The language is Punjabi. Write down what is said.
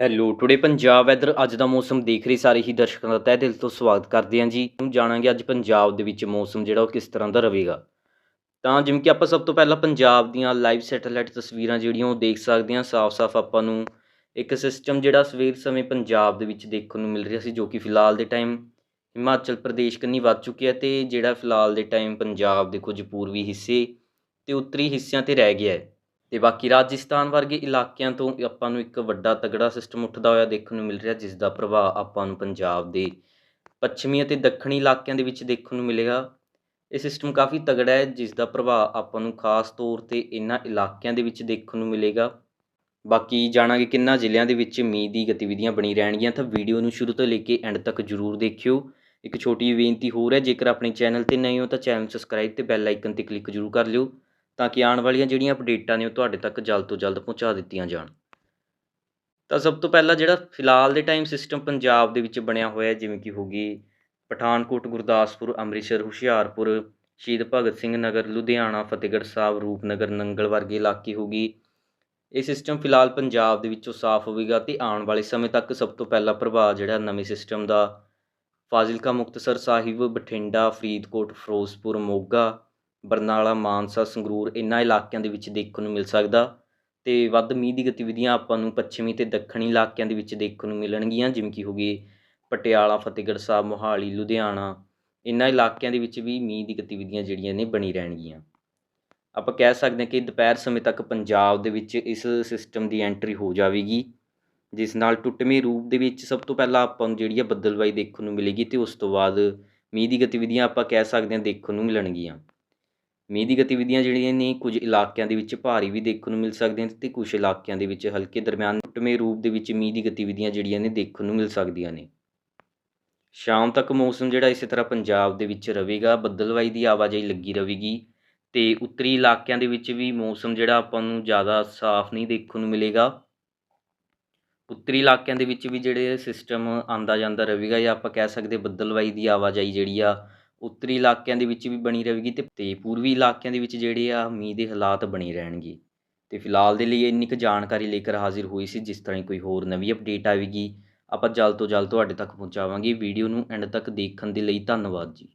ਹੈਲੋ ਟੁਡੇ ਪੰਜਾਬ ਵੈਦਰ ਅੱਜ ਦਾ ਮੌਸਮ ਦੇਖ ਰਹੇ ਸਾਰੇ ਹੀ ਦਰਸ਼ਕਾਂ ਦਾ ਤਹਿ ਦਿਲ ਤੋਂ ਸਵਾਗਤ ਕਰਦੇ ਹਾਂ ਜੀ। ਹੁਣ ਜਾਣਾਂਗੇ ਅੱਜ ਪੰਜਾਬ ਦੇ ਵਿੱਚ ਮੌਸਮ ਜਿਹੜਾ ਉਹ ਕਿਸ ਤਰ੍ਹਾਂ ਦਾ ਰਹੇਗਾ। ਤਾਂ ਜਿਵੇਂ ਕਿ ਆਪਾਂ ਸਭ ਤੋਂ ਪਹਿਲਾਂ ਪੰਜਾਬ ਦੀਆਂ ਲਾਈਵ ਸੈਟੇਲਾਈਟ ਤਸਵੀਰਾਂ ਜਿਹੜੀਆਂ ਉਹ ਦੇਖ ਸਕਦੇ ਹਾਂ। ਸਾਫ਼-ਸਾਫ਼ ਆਪਾਂ ਨੂੰ ਇੱਕ ਸਿਸਟਮ ਜਿਹੜਾ ਸਵੇਰ ਸਮੇਂ ਪੰਜਾਬ ਦੇ ਵਿੱਚ ਦੇਖਣ ਨੂੰ ਮਿਲ ਰਿਹਾ ਸੀ, ਜੋ ਕਿ ਫਿਲਹਾਲ ਦੇ ਟਾਈਮ ਹਿਮਾਚਲ ਪ੍ਰਦੇਸ਼ ਕੰਨੀ ਵੱਧ ਚੁੱਕਿਆ ਤੇ ਜਿਹੜਾ ਫਿਲਹਾਲ ਦੇ ਟਾਈਮ ਪੰਜਾਬ ਦੇ ਕੁਝ ਪੂਰਬੀ ਹਿੱਸੇ ਤੇ ਉੱਤਰੀ ਹਿੱਸਿਆਂ ਤੇ ਰਹਿ ਗਿਆ ਹੈ। ਅਤੇ ਬਾਕੀ ਰਾਜਸਥਾਨ ਵਰਗੇ ਇਲਾਕਿਆਂ ਤੋਂ ਆਪਾਂ ਨੂੰ ਇੱਕ ਵੱਡਾ ਤਗੜਾ ਸਿਸਟਮ ਉੱਠਦਾ ਹੋਇਆ ਦੇਖਣ ਨੂੰ ਮਿਲ ਰਿਹਾ ਜਿਸ ਦਾ ਪ੍ਰਭਾਵ ਆਪਾਂ ਨੂੰ ਪੰਜਾਬ ਦੇ ਪੱਛਮੀ ਅਤੇ ਦੱਖਣੀ ਇਲਾਕਿਆਂ ਦੇ ਵਿੱਚ ਦੇਖਣ ਨੂੰ ਮਿਲੇਗਾ। ਇਹ ਸਿਸਟਮ ਕਾਫੀ ਤਗੜਾ ਹੈ ਜਿਸ ਦਾ ਪ੍ਰਭਾਵ ਆਪਾਂ ਨੂੰ ਖਾਸ ਤੌਰ ਤੇ ਇਹਨਾਂ ਇਲਾਕਿਆਂ ਦੇ ਵਿੱਚ ਦੇਖਣ ਨੂੰ ਮਿਲੇਗਾ। ਬਾਕੀ ਜਾਣਾਂਗੇ ਕਿੰਨਾ ਜ਼ਿਲ੍ਹਿਆਂ ਦੇ ਵਿੱਚ ਮੀਂਹ ਦੀ ਗਤੀਵਿਧੀਆਂ ਬਣੀ ਰਹਿਣਗੀਆਂ, ਤਾਂ ਵੀਡੀਓ ਨੂੰ ਸ਼ੁਰੂ ਤੋਂ ਲੈ ਕੇ ਐਂਡ ਤੱਕ ਜਰੂਰ ਦੇਖਿਓ। ਇੱਕ ਛੋਟੀ ਬੇਨਤੀ ਹੋਰ ਹੈ, ਜੇਕਰ ਆਪਣੇ ਚੈਨਲ ਤੇ ਨਏ ਹੋ ਤਾਂ ਚੈਨਲ ਸਬਸਕ੍ਰਾਈਬ ਤੇ ਬੈਲ ਆਈਕਨ ਤੇ ਕਲਿੱਕ ਜਰੂਰ ਕਰ ਲਿਓ। ਤਾਂ ਕਿ ਆਉਣ ਵਾਲੀਆਂ ਜਿਹੜੀਆਂ ਅਪਡੇਟਾਂ ਨੇ ਉਹ ਤੁਹਾਡੇ ਤੱਕ ਜਲਦ ਤੋਂ ਜਲਦ ਪਹੁੰਚਾ ਦਿੱਤੀਆਂ ਜਾਣ। ਤਾਂ ਸਭ ਤੋਂ ਪਹਿਲਾਂ ਜਿਹੜਾ ਫਿਲਹਾਲ ਦੇ ਟਾਈਮ ਸਿਸਟਮ ਪੰਜਾਬ ਦੇ ਵਿੱਚ ਬਣਿਆ ਹੋਇਆ ਜਿਵੇਂ ਕਿ ਹੋ ਗਈ ਪਠਾਨਕੋਟ, ਗੁਰਦਾਸਪੁਰ, ਅੰਮ੍ਰਿਤਸਰ, ਹੁਸ਼ਿਆਰਪੁਰ, ਸ਼ਹੀਦ ਭਗਤ ਸਿੰਘ ਨਗਰ, ਲੁਧਿਆਣਾ, ਫਤਿਹਗੜ੍ਹ ਸਾਹਿਬ, ਰੂਪਨਗਰ, ਨੰਗਲ ਵਰਗੇ ਇਲਾਕੇ ਹੋ ਗਈ। ਇਹ ਸਿਸਟਮ ਫਿਲਹਾਲ ਪੰਜਾਬ ਦੇ ਵਿੱਚੋਂ ਸਾਫ਼ ਹੋਵੇਗਾ ਤੇ ਆਉਣ ਵਾਲੇ ਸਮੇਂ ਤੱਕ ਸਭ ਤੋਂ ਪਹਿਲਾ ਪ੍ਰਭਾਵ ਜਿਹੜਾ ਨਵੇਂ ਸਿਸਟਮ ਦਾ ਫਾਜ਼ਿਲਕਾ ਮੁਕਤਸਰ ਸਾਹਿਬ, ਬਠਿੰਡਾ, ਫਰੀਦਕੋਟ, ਫਿਰੋਜ਼ਪੁਰ, ਮੋਗਾ ਬਰਨਾਲਾ, ਮਾਨਸਾ, ਸੰਗਰੂਰ ਇਹਨਾਂ ਇਲਾਕਿਆਂ ਦੇ ਵਿੱਚ ਦੇਖਣ ਨੂੰ ਮਿਲ ਸਕਦਾ ਤੇ ਵੱਧ ਮੀਂਹ ਦੀ ਗਤੀਵਿਧੀਆਂ ਆਪਾਂ ਨੂੰ ਪੱਛਮੀ ਤੇ ਦੱਖਣੀ ਇਲਾਕਿਆਂ ਦੇ ਵਿੱਚ ਦੇਖਣ ਨੂੰ ਮਿਲਣਗੀਆਂ, ਜਿਵੇਂ ਕਿ ਹੋ ਗਏ ਪਟਿਆਲਾ, ਫਤਿਹਗੜ੍ਹ ਸਾਹਿਬ, ਮੋਹਾਲੀ, ਲੁਧਿਆਣਾ ਇਹਨਾਂ ਇਲਾਕਿਆਂ ਦੇ ਵਿੱਚ ਵੀ ਮੀਂਹ ਦੀ ਗਤੀਵਿਧੀਆਂ ਜਿਹੜੀਆਂ ਨੇ ਬਣੀ ਰਹਿਣਗੀਆਂ। ਆਪਾਂ ਕਹਿ ਸਕਦੇ ਹਾਂ ਕਿ ਦੁਪਹਿਰ ਸਮੇਂ ਤੱਕ ਪੰਜਾਬ ਦੇ ਵਿੱਚ ਇਸ ਸਿਸਟਮ ਦੀ ਐਂਟਰੀ ਹੋ ਜਾਵੇਗੀ, ਜਿਸ ਨਾਲ ਟੁੱਟਵੇਂ ਰੂਪ ਦੇ ਵਿੱਚ ਸਭ ਤੋਂ ਪਹਿਲਾਂ ਆਪਾਂ ਨੂੰ ਜਿਹੜੀ ਹੈ ਬੱਦਲਵਾਈ ਦੇਖਣ ਨੂੰ ਮਿਲੇਗੀ ਤੇ ਉਸ ਤੋਂ ਬਾਅਦ ਮੀਂਹ ਦੀ ਗਤੀਵਿਧੀਆਂ ਆਪਾਂ ਕਹਿ ਸਕਦੇ ਹਾਂ ਦੇਖਣ ਨੂੰ ਮਿਲਣਗੀਆਂ। ਮੀਂਹ ਦੀ ਗਤੀਵਿਧੀਆਂ ਜਿਹੜੀਆਂ ਨੇ, ਕੁਝ ਇਲਾਕਿਆਂ ਦੇ ਵਿੱਚ ਭਾਰੀ ਵੀ ਦੇਖਣ ਨੂੰ ਮਿਲ ਸਕਦੀਆਂ ਨੇ ਤੇ ਕੁਝ ਇਲਾਕਿਆਂ ਦੇ ਵਿੱਚ ਹਲਕੇ ਦਰਮਿਆਨ ਟੁੱਟਵੇਂ ਰੂਪ ਦੇ ਵਿੱਚ ਮੀਂਹ ਦੀ ਗਤੀਵਿਧੀਆਂ ਜਿਹੜੀਆਂ ਨੇ, ਦੇਖਣ ਨੂੰ ਮਿਲ ਸਕਦੀਆਂ ਨੇ। ਸ਼ਾਮ ਤੱਕ ਮੌਸਮ ਜਿਹੜਾ ਇਸੇ ਤਰ੍ਹਾਂ ਪੰਜਾਬ ਦੇ ਵਿੱਚ ਰਹੇਗਾ, ਬੱਦਲਵਾਈ ਦੀ ਆਵਾਜਾਈ ਲੱਗੀ ਰਹੇਗੀ ਤੇ ਉੱਤਰੀ ਇਲਾਕਿਆਂ ਦੇ ਵਿੱਚ ਵੀ ਮੌਸਮ ਜਿਹੜਾ ਆਪਾਂ ਨੂੰ ਜ਼ਿਆਦਾ ਸਾਫ਼ ਨਹੀਂ ਦੇਖਣ ਨੂੰ ਮਿਲੇਗਾ। ਉੱਤਰੀ ਇਲਾਕਿਆਂ ਦੇ ਵਿੱਚ ਵੀ ਜਿਹੜੇ ਸਿਸਟਮ ਆਂਦਾ ਜਾਂਦਾ ਰਹੇਗਾ ਜਾਂ ਆਪਾਂ ਕਹਿ ਸਕਦੇ ਬੱਦਲਵਾਈ ਦੀ ਆਵਾਜਾਈ ਜਿਹੜੀ ਆ ਉੱਤਰੀ ਇਲਾਕਿਆਂ ਦੇ ਵਿੱਚ ਵੀ ਬਣੀ ਰਹੇਗੀ ਤੇ ਤੇ ਪੂਰਬੀ ਇਲਾਕਿਆਂ ਦੇ ਵਿੱਚ ਜਿਹੜੇ ਆ ਮੀਂਹ ਦੇ ਹਾਲਾਤ ਬਣੇ ਰਹਿਣਗੇ। ਤੇ ਫਿਲਹਾਲ ਦੇ ਲਈ ਇੰਨੀ ਕੁ ਜਾਣਕਾਰੀ ਲੈ ਕੇ ਹਾਜ਼ਰ ਹੋਈ ਸੀ, ਜਿਸ ਤਰ੍ਹਾਂ ਹੀ ਕੋਈ ਹੋਰ ਨਵੀਂ ਅਪਡੇਟ ਆਵੇਗੀ। ਆਪਾਂ ਜਲਦ ਤੋਂ ਜਲਦ ਤੁਹਾਡੇ ਤੱਕ ਪਹੁੰਚਾਵਾਂਗੇ। ਵੀਡੀਓ ਨੂੰ ਐਂਡ ਤੱਕ ਦੇਖਣ ਦੇ ਲਈ ਧੰਨਵਾਦ ਜੀ।